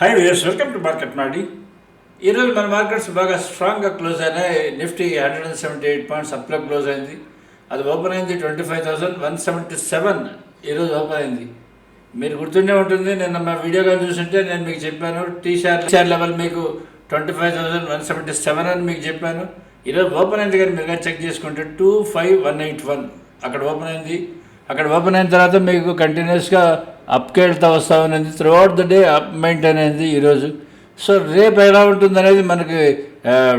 High వేర్స్ welcome to market నాడి ఈరోజు మన మార్కెట్స్ బాగా స్ట్రాంగ్గా క్లోజ్ అయినాయి. Nifty hundred and seventy eight points అప్లో close అయింది. అది ఓపెన్ అయింది twenty five thousand one seventy seven ఈరోజు ఓపెన్ అయింది. మీరు గుర్తుండే ఉంటుంది నిన్న మా వీడియో కానీ చూస్తుంటే నేను మీకు చెప్పాను టీ షార్ షార్ లెవెల్ మీకు twenty five thousand one seventy seven అని మీకు చెప్పాను. ఈరోజు ఓపెన్ అయింది కానీ మీరు కానీ చెక్ చేసుకుంటే two five one eight one అక్కడ ఓపెన్ అయింది. అక్కడ ఓపెన్ అయిన తర్వాత మీకు కంటిన్యూస్గా అప్కి వెళ్తా వస్తూ ఉన్నది throughout the day up maintain అయింది ఈరోజు సో రేపు ఎలా ఉంటుంది అనేది మనకి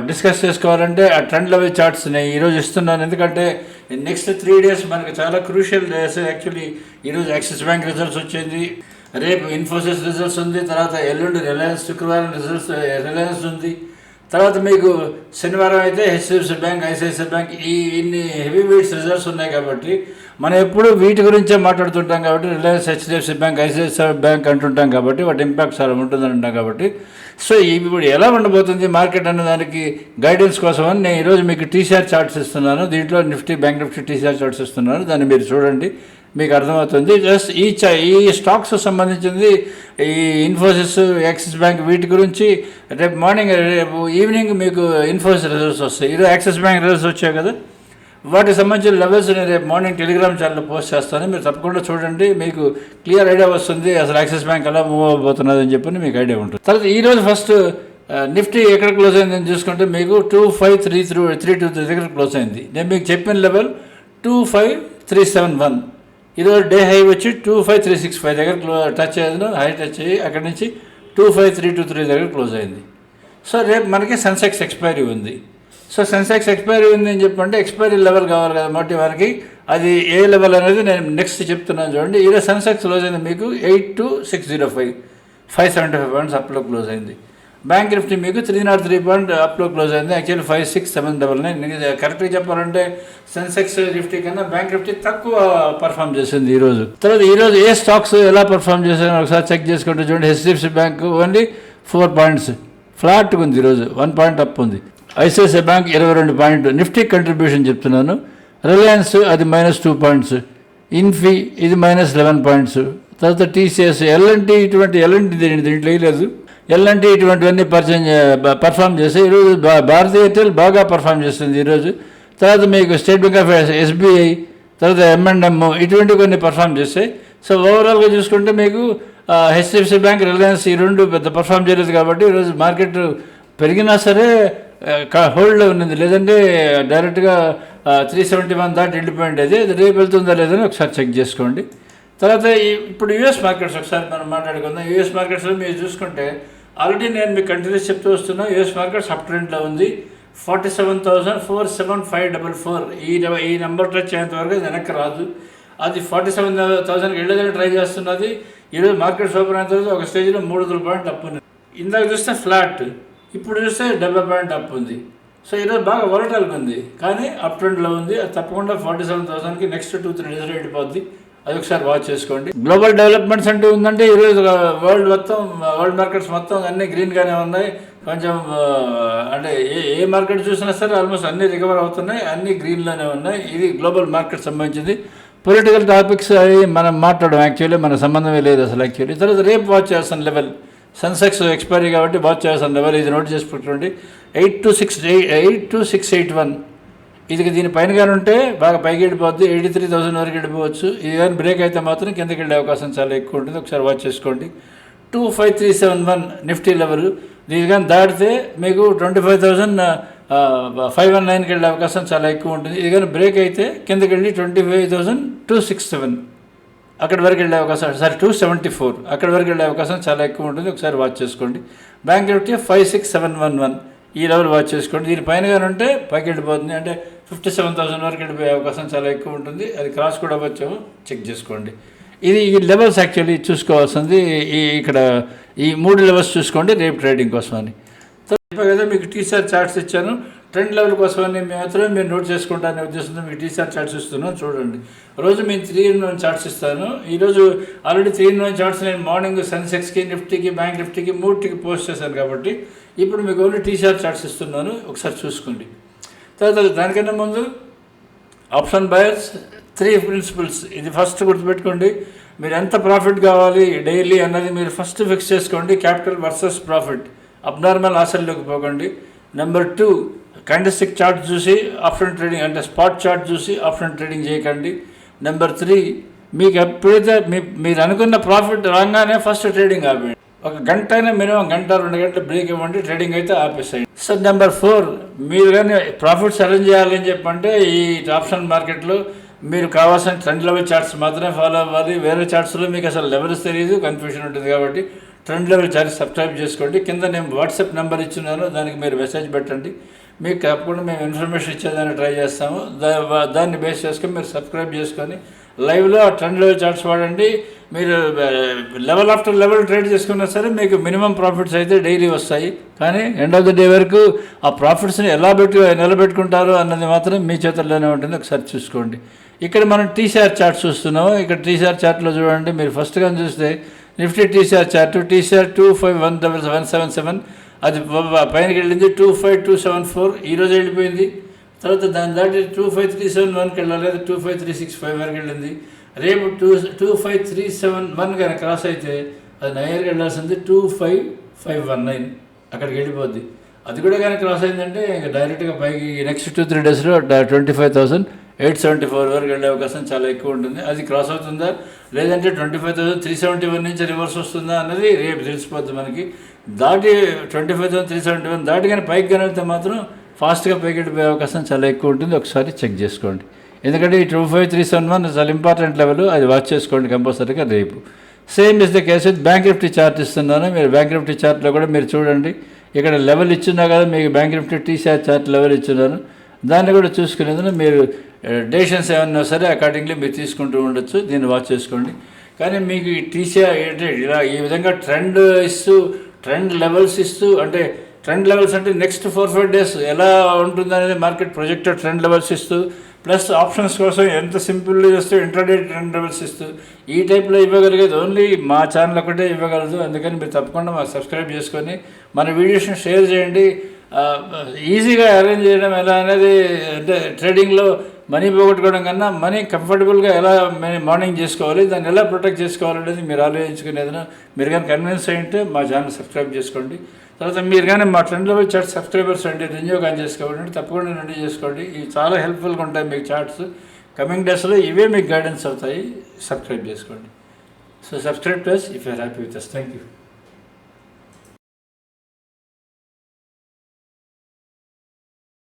డిస్కస్ చేసుకోవాలంటే ఆ ట్రెండ్ లెవెల్ చార్ట్స్ నేను ఈరోజు ఇస్తున్నాను. ఎందుకంటే నెక్స్ట్ త్రీ డేస్ మనకి చాలా క్రూషియల్ డేస్ యాక్చువల్లీ ఈరోజు యాక్సిస్ బ్యాంక్ రిజల్ట్స్ వచ్చింది. రేపు ఇన్ఫోసిస్ రిజల్ట్స్ ఉంది. తర్వాత ఎల్లుండి రిలయన్స్ శుక్రవారం రిజల్ట్స్ రిలయన్స్ ఉంది. తర్వాత మీకు శనివారం అయితే హెచ్డిఎఫ్సి బ్యాంక్ ఐసిఐసిఐ బ్యాంక్ ఈ ఇన్ని హెవీ వెయిట్స్ రిజల్ట్స్ ఉన్నాయి కాబట్టి మనం ఎప్పుడు వీటి గురించే మాట్లాడుతుంటాం కాబట్టి Reliance HDFC bank ICICI bank అంటుంటాం కాబట్టి వాటి ఇంపాక్ట్ చాలా ఉంటుందని అంటాం కాబట్టి. సో ఇప్పుడు ఎలా ఉండబోతుంది మార్కెట్ అనే దానికి గైడెన్స్ కోసం అని నేను ఈరోజు మీకు టీషార్ చార్ట్స్ ఇస్తున్నాను. దీంట్లో నిఫ్టీ బ్యాంక్ నిఫ్టీ టీషార్ చార్ట్స్ ఇస్తున్నాను. దాన్ని మీరు చూడండి. మీకు అర్థమవుతుంది. జస్ట్ ఈ చ ఈ స్టాక్స్ సంబంధించింది ఈ ఇన్ఫోసిస్ యాక్సిస్ బ్యాంక్ వీటి గురించి రేపు మార్నింగ్ రేపు ఈవినింగ్ మీకు ఇన్ఫోసిస్ రిజల్ట్స్ వస్తాయి. ఈరోజు యాక్సిస్ బ్యాంక్ రిజల్ట్స్ వచ్చాయి కదా? వాటికి సంబంధించిన లెవెల్స్ నేను రేపు మార్నింగ్ టెలిగ్రామ్ ఛానల్లో పోస్ట్ చేస్తాను. మీరు తప్పకుండా చూడండి. మీకు క్లియర్ ఐడియా వస్తుంది. అసలు యాక్సిస్ బ్యాంక్ ఎలా మూవ్ అవబోతున్నది అని చెప్పి మీకు ఐడియా ఉంటుంది. తర్వాత ఈరోజు ఫస్ట్ నిఫ్టీ ఎక్కడ క్లోజ్ అయిందని చూసుకుంటే మీకు two five three three three two three దగ్గర క్లోజ్ అయింది. నేను మీకు చెప్పిన level two five three seven one ఈరోజు డే హై వచ్చి two five three six five దగ్గర క్లో టచ్ అయ్యింది హై టచ్ అయ్యి అక్కడి నుంచి two five three two three దగ్గర క్లోజ్ అయింది. సో రేపు మనకి సెన్సెక్స్ ఎక్స్పైరీ ఉంది. సో సెన్సెక్స్ ఎక్స్పైరీ ఉంది అని చెప్పంటే ఎక్స్పైరీ లెవెల్ కావాలి కదా మొట్టి వారికి అది ఏ లెవెల్ అనేది నేను నెక్స్ట్ చెప్తున్నాను చూడండి. ఈరోజు సెన్సెక్స్ క్లోజ్ అయింది మీకు eight two six zero five five seventy five points అప్లో close అయింది. బ్యాంక్ నిఫ్టీ మీకు త్రీ నాట్ త్రీ పాయింట్ అప్లో క్లోజ్ అయింది. Actually five six seven double nine కరెక్ట్గా చెప్పాలంటే సెన్సెక్స్ నిఫ్టీ కన్నా బ్యాంక్ నిఫ్టీ తక్కువ పర్ఫామ్ చేసింది ఈరోజు. తర్వాత ఈరోజు ఏ స్టాక్స్ ఎలా పర్ఫామ్ చేశారో ఒకసారి చెక్ చేసుకుంటే చూడండి. HDFC bank only four points ఫ్లాట్గా ఉంది ఈరోజు. వన్ పాయింట్ అప్ ఉంది. ఐసిఐసిఐ బ్యాంక్ ఇరవై రెండు పాయింట్ నిఫ్టీ కంట్రిబ్యూషన్ చెప్తున్నాను. రిలయన్స్ అది మైనస్ టూ పాయింట్స్ ఇన్ఫీ ఇది మైనస్ లెవెన్ పాయింట్స్ తర్వాత టీసీఎస్ ఎల్ఎన్టీ ఇటువంటి ఎల్ఎన్టీ దీంట్లో లేదు. ఎల్లంటి ఇటువంటివన్నీ పరిచయం పర్ఫామ్ చేస్తే ఈరోజు భా- భారతీయ ఎయిర్టెల్ బాగా పర్ఫామ్ చేస్తుంది ఈరోజు. తర్వాత మీకు స్టేట్ బ్యాంక్ ఆఫ్ ఎస్బీఐ తర్వాత ఎంఎండ్ఎం ఇటువంటి కొన్ని పర్ఫామ్ చేస్తాయి సో ఓవరాల్గా చూసుకుంటే మీకు హెచ్డిఎఫ్సి బ్యాంక్ రిలయన్స్ ఈ రెండు పెద్ద పర్ఫామ్ చేయలేదు కాబట్టి ఈరోజు మార్కెట్ పెరిగినా సరే హోల్డ్లో ఉన్నది. లేదంటే డైరెక్ట్గా త్రీ సెవెంటీ వన్ దాటి వెళ్ళిపోయింది. అది రేపు వెళ్తుందా లేదని ఒకసారి చెక్ చేసుకోండి. తర్వాత ఇప్పుడు యూఎస్ మార్కెట్స్ ఒకసారి మనం మాట్లాడుకుందాం. యూఎస్ మార్కెట్స్లో మీరు చూసుకుంటే ఆల్రెడీ నేను మీకు కంటిన్యూస్ చెప్తూ వస్తున్నా యూఎస్ మార్కెట్స్ సబ్ ట్రెండ్లో ఉంది. Forty seven thousand four seven five double four. ఈ ఈ నెంబర్ టచ్ అయ్యేంత వరకు వెనక్కి రాదు. అది ఫార్టీ సెవెన్ థౌసండ్కి వెళ్ళేదని ట్రై చేస్తున్నది. ఈరోజు మార్కెట్ ఓపెన్ అయిన తర్వాత ఒక స్టేజ్లో మూడు వందల పాయింట్ అప్ ఉంది. ఇందాక చూస్తే ఫ్లాట్ ఇప్పుడు చూస్తే డెబ్బై పాయింట్ అప్ ఉంది. సో ఈరోజు బాగా వరటల్గా ఉంది. కానీ అప్ ట్రెండ్లో ఉంది. అది తప్పకుండా ఫార్టీ సెవెన్ థౌసండ్కి నెక్స్ట్ టూ త్రీ డేస్లో వెళ్ళిపోద్ది. అది ఒకసారి వాచ్ చేసుకోండి. గ్లోబల్ డెవలప్మెంట్స్ అంటూ ఉందంటే ఈరోజు వరల్డ్ మొత్తం వరల్డ్ మార్కెట్స్ మొత్తం అన్నీ గ్రీన్గానే ఉన్నాయి. కొంచెం అంటే ఏ ఏ మార్కెట్ చూసినా సరే ఆల్మోస్ట్ అన్నీ రికవర్ అవుతున్నాయి అన్నీ గ్రీన్లోనే ఉన్నాయి. ఇది గ్లోబల్ మార్కెట్ సంబంధించింది. పొలిటికల్ టాపిక్స్ అవి మనం మాట్లాడడం యాక్చువల్లీ మన సంబంధమే లేదు అసలు యాక్చువల్లీ తర్వాత రేపు వాచ్ చేస్తాను లెవెల్ సెన్సెక్స్ ఎక్స్పైరీ కాబట్టి వాచ్ చేస్తాను లెవెల్ ఇది నోట్ చేసి పెట్టుకోండి. Eight two six eight two six eight one ఇది దీని పైన కానీ ఉంటే బాగా పైకి వెళ్ళిపోద్ది. ఎయిటీ త్రీ థౌసండ్ వరకు వెళ్ళిపోవచ్చు. ఇది కానీ బ్రేక్ అయితే మాత్రం కిందకి వెళ్ళే అవకాశం చాలా ఎక్కువ ఉంటుంది. ఒకసారి వాచ్ చేసుకోండి. Two five three seven one Nifty level దీని కానీ దాటితే మీకు twenty five thousand five one నైన్కి వెళ్ళే అవకాశం చాలా ఎక్కువ ఉంటుంది. ఇది కానీ బ్రేక్ అయితే కిందకి వెళ్ళి twenty five thousand two six seven అక్కడి వరకు వెళ్ళే అవకాశం సారీ టూ సెవెంటీ ఫోర్ అక్కడి వరకు వెళ్ళే అవకాశం చాలా ఎక్కువ ఉంటుంది. ఒకసారి వాచ్ చేసుకోండి. Bank Nifty five six seven one one ఈ లెవెల్ వాచ్ చేసుకోండి. దీని పైన కానీ ఉంటే పైకి వెళ్ళిపోతుంది. అంటే ఫిఫ్టీ సెవెన్ థౌసండ్ వరకు వెళ్ళిపోయే అవకాశం చాలా ఎక్కువ ఉంటుంది. అది క్రాస్ కూడా వచ్చాము. చెక్ చేసుకోండి. ఇది ఈ లెవెల్స్ యాక్చువల్లీ చూసుకోవాల్సింది. ఈ ఇక్కడ ఈ మూడు లెవెల్స్ చూసుకోండి. రేపు ట్రేడింగ్ కోసం అని. కదా మీకు టీసీఆర్ చార్ట్స్ ఇచ్చాను. ట్రెండ్ లెవెల్ కోసం అని మాత్రమే మీరు నోట్ చేసుకుంటానే ఉద్దేశంతో మీకు టీసీఆర్ చార్ట్స్ ఇస్తున్నాను చూడండి. రోజు మేము త్రీ ఇన్ వన్ చార్ట్స్ ఇస్తాను. ఈరోజు already three in one charts నేను మార్నింగ్ సెన్సెక్స్కి నిఫ్టీకి బ్యాంక్ నిఫ్టీకి మూడుకి పోస్ట్ చేశాను కాబట్టి ఇప్పుడు మీకు ఓన్లీ టీసీఆర్ చార్ట్స్ ఇస్తున్నాను. ఒకసారి చూసుకోండి. తర్వాత దానికన్నా ముందు ఆప్షన్ బయర్స్ త్రీ ప్రిన్సిపల్స్. ఇది ఫస్ట్ గుర్తుపెట్టుకోండి. మీరు ఎంత ప్రాఫిట్ కావాలి డైలీ అన్నది మీరు ఫస్ట్ ఫిక్స్ చేసుకోండి. Capital versus profit. అబ్నార్మల్ ఆశల్లోకి పోకండి. నెంబర్ టూ కండస్టిక్ చార్ట్ చూసి ఆప్షన్ ట్రేడింగ్ అంటే స్పాట్ చార్ట్ చూసి ఆప్షన్ ట్రేడింగ్ చేయకండి. నెంబర్ త్రీ మీకు ఎప్పుడైతే మీ మీరు అనుకున్న ప్రాఫిట్ రాగానే ఫస్ట్ ట్రేడింగ్ ఆపేయండి. ఒక గంట అయినా మినిమం గంట రెండు గంటలు బ్రేక్ ఇవ్వండి ట్రేడింగ్ అయితే ఆపేసేయండి. సార్ నెంబర్ ఫోర్ మీరు కానీ ప్రాఫిట్స్ అరేంజ్ చేయాలని చెప్పంటే ఈ ఆప్షన్ మార్కెట్లో మీరు కావాల్సిన ట్రెండ్ లెవెల్ చార్ట్స్ మాత్రమే ఫాలో అవ్వాలి. వేరే చార్ట్స్లో మీకు అసలు లెవెల్స్ తెలియదు కన్ఫ్యూషన్ ఉంటుంది కాబట్టి ట్రెండ్ లెవెల్ చార్ట్ సబ్స్క్రైబ్ చేసుకోండి. కింద నేను వాట్సాప్ నెంబర్ ఇచ్చున్నాను దానికి మీరు మెసేజ్ పెట్టండి. మీకు తప్పకుండా మేము ఇన్ఫర్మేషన్ ఇచ్చేదాన్ని ట్రై చేస్తాము. దాన్ని బేస్ చేసుకొని మీరు సబ్స్క్రైబ్ చేసుకొని లైవ్లో ట్రెండ్ లెవెల్ చార్ట్స్ వాడండి. మీరు లెవెల్ ఆఫ్టర్ లెవెల్ ట్రేడ్ చేసుకున్నా సరే మీకు మినిమం ప్రాఫిట్స్ అయితే డైలీ వస్తాయి. కానీ ఎండ్ ఆఫ్ ద డే వరకు ఆ ప్రాఫిట్స్ని ఎలా పెట్టి నిలబెట్టుకుంటారు అన్నది మాత్రం మీ చేతుల్లోనే ఉంటుంది. ఒకసారి చూసుకోండి. ఇక్కడ మనం టీసీఆర్ చార్ట్ చూస్తున్నాము. ఇక్కడ టీసీఆర్ చార్ట్లో చూడండి. మీరు ఫస్ట్గా చూస్తే Nifty TCR chart TCR two five one double one seven seven అది పైనకి వెళ్ళింది two five two seven four ఈరోజు వెళ్ళిపోయింది. తర్వాత దాన్ని దాటి టూ ఫైవ్ త్రీ సెవెన్ వన్కి వెళ్ళాలి లేదా two five three six five వరకు వెళ్ళింది. రేపు two two five three seven one కానీ క్రాస్ అయితే అది నైన్కి వెళ్ళాల్సింది two five five one nine అక్కడికి వెళ్ళిపోద్ది. అది కూడా కానీ క్రాస్ అయిందంటే ఇంకా డైరెక్ట్గా పైకి నెక్స్ట్ టూ త్రీ డేస్లో twenty five thousand eight seventy four వరకు వెళ్ళే అవకాశం చాలా ఎక్కువ ఉంటుంది. అది క్రాస్ అవుతుందా? లేదంటే twenty five thousand three seventy one నుంచి రివర్స్ వస్తుందా అన్నది రేపు తెలిసిపోద్ది మనకి. దాటి twenty five thousand three seventy one దాటి కానీ పైకి కానీ వెళ్తే మాత్రం ఫాస్ట్గా పైకి పోయే అవకాశం చాలా ఎక్కువ ఉంటుంది. ఒకసారి చెక్ చేసుకోండి. ఎందుకంటే ఈ two five three seven one చాలా ఇంపార్టెంట్ లెవెల్ అది వాచ్ చేసుకోండి కంపల్సరీగా రేపు. Same is the case with bank Nifty chart ఇస్తున్నాను. మీరు బ్యాంక్ నిఫ్టీ చార్ట్లో కూడా మీరు చూడండి. ఇక్కడ లెవెల్ ఇచ్చినా కదా మీకు bank Nifty TCR chart level ఇచ్చినాను దాన్ని కూడా చూసుకునేందుకు మీరు eh, డెసిషన్స్ ఏమన్నా సరే అకార్డింగ్లీ మీరు తీసుకుంటూ ఉండొచ్చు. దీన్ని వాచ్ చేసుకోండి. కానీ మీకు ఈ టీసీఆర్ ఏంటి ఇలా ఈ విధంగా ట్రెండ్ ఇస్తూ ట్రెండ్ లెవెల్స్ ఇస్తూ అంటే ట్రెండ్ లెవెల్స్ అంటే నెక్స్ట్ ఫోర్ ఫైవ్ డేస్ ఎలా ఉంటుందనేది మార్కెట్ ప్రొజెక్టెడ్ ట్రెండ్ లెవెల్స్ ఇస్తూ ప్లస్ ఆప్షన్స్ కోసం ఎంత సింపుల్గా చేస్తూ ఇంటర్డే ట్రెండ్ లెవెల్స్ ఇస్తూ. ఈ టైప్లో ఇవ్వగలిగేది ఓన్లీ మా ఛానల్ ఒకటే ఇవ్వగలదు. అందుకని మీరు తప్పకుండా మాకు సబ్స్క్రైబ్ చేసుకొని మన వీడియోస్ని షేర్ చేయండి. ఈజీగా అరేంజ్ చేయడం ఎలా అనేది అంటే ట్రేడింగ్లో మనీ పోగొట్టుకోవడం కన్నా మనీ కంఫర్టబుల్గా ఎలా మార్నింగ్ చేసుకోవాలి దాన్ని ఎలా ప్రొటెక్ట్ చేసుకోవాలనేది మీరు ఆలోచించుకునేది మీరు కానీ కన్విన్స్ అయ్యింటే మా ఛానల్ సబ్స్క్రైబ్ చేసుకోండి. తర్వాత మీరు కానీ మా ట్రెండ్ లెవెల్ సబ్స్క్రైబర్స్ అంటే రెన్యూ కానీ చేసుకోండి తప్పకుండా రెన్యూ చేసుకోండి. ఇవి చాలా హెల్ప్ఫుల్గా ఉంటాయి మీకు చాట్స్. కమింగ్ డేస్లో ఇవే మీకు గైడెన్స్ అవుతాయి. సబ్స్క్రైబ్ చేసుకోండి. So subscribe plus if you're happy with us thank you